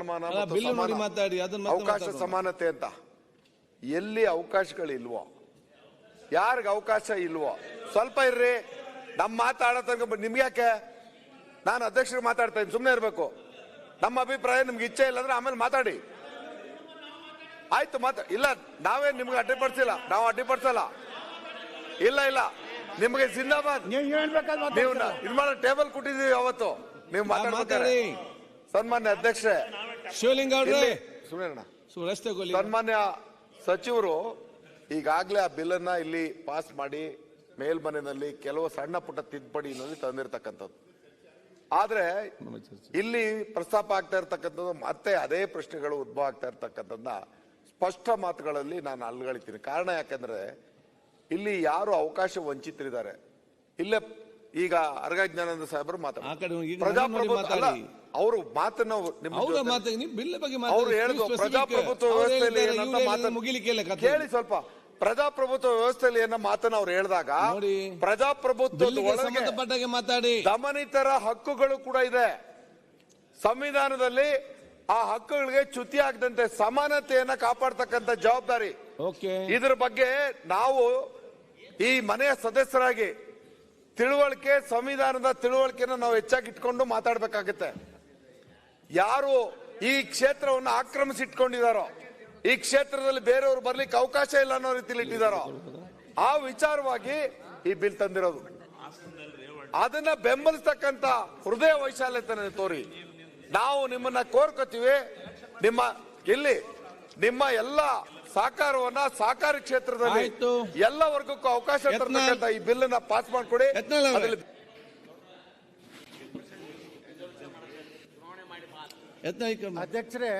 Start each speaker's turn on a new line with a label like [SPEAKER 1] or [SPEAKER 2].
[SPEAKER 1] ಸ್ಥಾನಮಾನ
[SPEAKER 2] ಮಾತಾಡಿ,
[SPEAKER 1] ಅವಕಾಶ ಸಮಾನತೆ ಅಂತ. ಎಲ್ಲಿ ಅವಕಾಶಗಳಿಲ್ವೋ. ಯಾರಿಗ ಅವಕಾಶ ಇಲ್ವೋ. ಸ್ವಲ್ಪ ಇರ್ರಿ ನಮ್ಮ ಮಾತಾಡೋ ತನಕ ನಿಮ್ಗೆ ಯಾಕೆ? ನಾನು ಅಧ್ಯಕ್ಷರು ಮಾತಾಡ್ತಾ ಇದ್ದೀನಿ ಸುಮ್ಮನೆ ಇರಬೇಕು. ನಮ್ಮ ಅಭಿಪ್ರಾಯ ನಿಮ್ಗೆ ಇಚ್ಛೆ ಇಲ್ಲ ಅಂದ್ರೆ ಆಮೇಲೆ ಮಾತಾಡಿ. ಆಯ್ತು ಮಾತಾ ಇಲ್ಲ ನಾವೇ ನಿಮ್ಗೆ ಅಡ್ಡಿಪಡಿಸಿಲ್ಲ. ನಾವು ಅಡ್ಡಿಪಡಿಸಲ್ಲ. ಇಲ್ಲ ಇಲ್ಲ. ನಿಮಗೆ ಜಿಂದಾಬಾದ್.
[SPEAKER 3] ನೀವು
[SPEAKER 1] ಟೇಬಲ್ ಕೊಟ್ಟಿದ್ದೀವಿ ಅವತ್ತು. ನೀವು ಮಾತಾಡ್ಬೇಕಾರೆ
[SPEAKER 2] ಮಾತಾಡಿ.
[SPEAKER 1] ಸನ್ಮಾನ್ಯ ಅಧ್ಯಕ್ಷರೇ
[SPEAKER 2] ಶಿವಲಿಂಗ ಅವ್ರೆ.
[SPEAKER 1] ಸುಮ್ಮನೆ
[SPEAKER 2] ರಸ್ತೆ
[SPEAKER 1] ಸನ್ಮಾನ್ಯ ಸಚಿವರು ಈಗಾಗಲೇ ಆ ಬಿಲ್ ಅನ್ನ ಇಲ್ಲಿ ಪಾಸ್ ಮಾಡಿ ಮೇಲ್ಮನೆಯಲ್ಲಿ ಕೆಲವು ಸಣ್ಣ ಪುಟ್ಟ ತಿದ್ದುಪಡಿನಲ್ಲಿ ತಂದಿರತಕ್ಕಂಥದ್ದು. ಆದ್ರೆ ಇಲ್ಲಿ ಪ್ರಸ್ತಾಪ ಆಗ್ತಾ ಇರ್ತಕ್ಕಂಥದ್ದು ಮತ್ತೆ ಅದೇ ಪ್ರಶ್ನೆಗಳು ಉದ್ಭವ ಆಗ್ತಾ ಇರ್ತಕ್ಕಂಥದ್ದನ್ನ ಸ್ಪಷ್ಟ ಮಾತುಗಳಲ್ಲಿ ನಾನು ಅಲ್ಗಳಿತೀನಿ. ಕಾರಣ ಯಾಕಂದ್ರೆ ಇಲ್ಲಿ ಯಾರು ಅವಕಾಶ ವಂಚಿತರಿದ್ದಾರೆ. ಇಲ್ಲೇ ಈಗ ಅರ್ಗಜ್ಞಾನಂದ ಸಾಹೇಬರು ಮಾತಾಡ. ಪ್ರಜಾಪ್ರಭುತ್ವ ಅವರು ಮಾತನ್ನ ನಿಮ್ಮ
[SPEAKER 2] ಅವರ
[SPEAKER 1] ಜೊತೆ-
[SPEAKER 2] ನೀವು ಬಿಲ್ ಬಗ್ಗೆ
[SPEAKER 1] ಅವ್ರು
[SPEAKER 2] ಮಾತಾಡಿ
[SPEAKER 1] ಹೇಳಿದ್ರು. ಪ್ರಜಾಪ್ರಭುತ್ವ ವ್ಯವಸ್ಥೆಯಲ್ಲಿ ಏನಂತ ಮಾತನ್ನ-
[SPEAKER 2] ಮುಗಿಲಿಕ್ಕೆ ಇಲ್ಲ ಕಥೆ.
[SPEAKER 1] ಕೇಳಿ ಸ್ವಲ್ಪ. ಪ್ರಜಾಪ್ರಭುತ್ವ ವ್ಯವಸ್ಥೆಯಲ್ಲಿ ಏನೋ ಮಾತನ್ನ ಅವ್ರು ಹೇಳಿದಾಗ. ಪ್ರಜಾಪ್ರಭುತ್ವದ ಒಳಗೆ
[SPEAKER 2] ಮಾತಾಡಿ.
[SPEAKER 1] ದಮನಿತರ ಹಕ್ಕುಗಳು ಕೂಡ ಇದೆ. ಸಂವಿಧಾನದಲ್ಲಿ ಆ ಹಕ್ಕುಗಳಿಗೆ ಚ್ಯುತಿ ಆಗದಂತೆ ಸಮಾನತೆಯನ್ನ ಕಾಪಾಡ್ತಕ್ಕಂಥ ಜವಾಬ್ದಾರಿ. ಇದ್ರ ಬಗ್ಗೆ ನಾವು ಈ ಮನೆಯ ಸದಸ್ಯರಾಗಿ ತಿಳುವಳಿಕೆ ಸಂವಿಧಾನದ ತಿಳುವಳಿಕೆನ ನಾವು ಹೆಚ್ಚಾಗಿ ಇಟ್ಕೊಂಡು ಮಾತಾಡ್ಬೇಕಾಗತ್ತೆ. ಯಾರು ಈ ಕ್ಷೇತ್ರವನ್ನು ಆಕ್ರಮಿಸಿಟ್ಕೊಂಡಿದಾರೋ ಈ ಕ್ಷೇತ್ರದಲ್ಲಿ ಬೇರೆಯವರು ಬರ್ಲಿಕ್ಕೆ ಅವಕಾಶ ಇಲ್ಲ ಅನ್ನೋ ರೀತಿಯಲ್ಲಿ ಇಟ್ಟಿದಾರೋ ಆ ವಿಚಾರವಾಗಿ ಈ ಬಿಲ್ ತಂದಿರೋದು. ಅದನ್ನ ಬೆಂಬಲಿಸ್ತಕ್ಕಂತ ಹೃದಯ ವೈಶಾಲ್ಯತೆ ತೋರಿ ನಾವು ನಿಮ್ಮನ್ನ ಕೋರ್ಕೋತೀವಿ ನಿಮ್ಮ ಇಲ್ಲಿ ನಿಮ್ಮ ಎಲ್ಲ ಸಹಕಾರವನ್ನ ಸಹಕಾರಿ ಕ್ಷೇತ್ರದಲ್ಲಿ. ಎಲ್ಲ ವರ್ಗಕ್ಕೂ ಅವಕಾಶ ತರತಕ್ಕಂತ ಈ ಬಿಲ್ ಅನ್ನ ಪಾಸ್ ಮಾಡ್ಕೊಡಿ.
[SPEAKER 2] ಯತ್ನ
[SPEAKER 3] ಅಧ್ಯಕ್ಷರೇ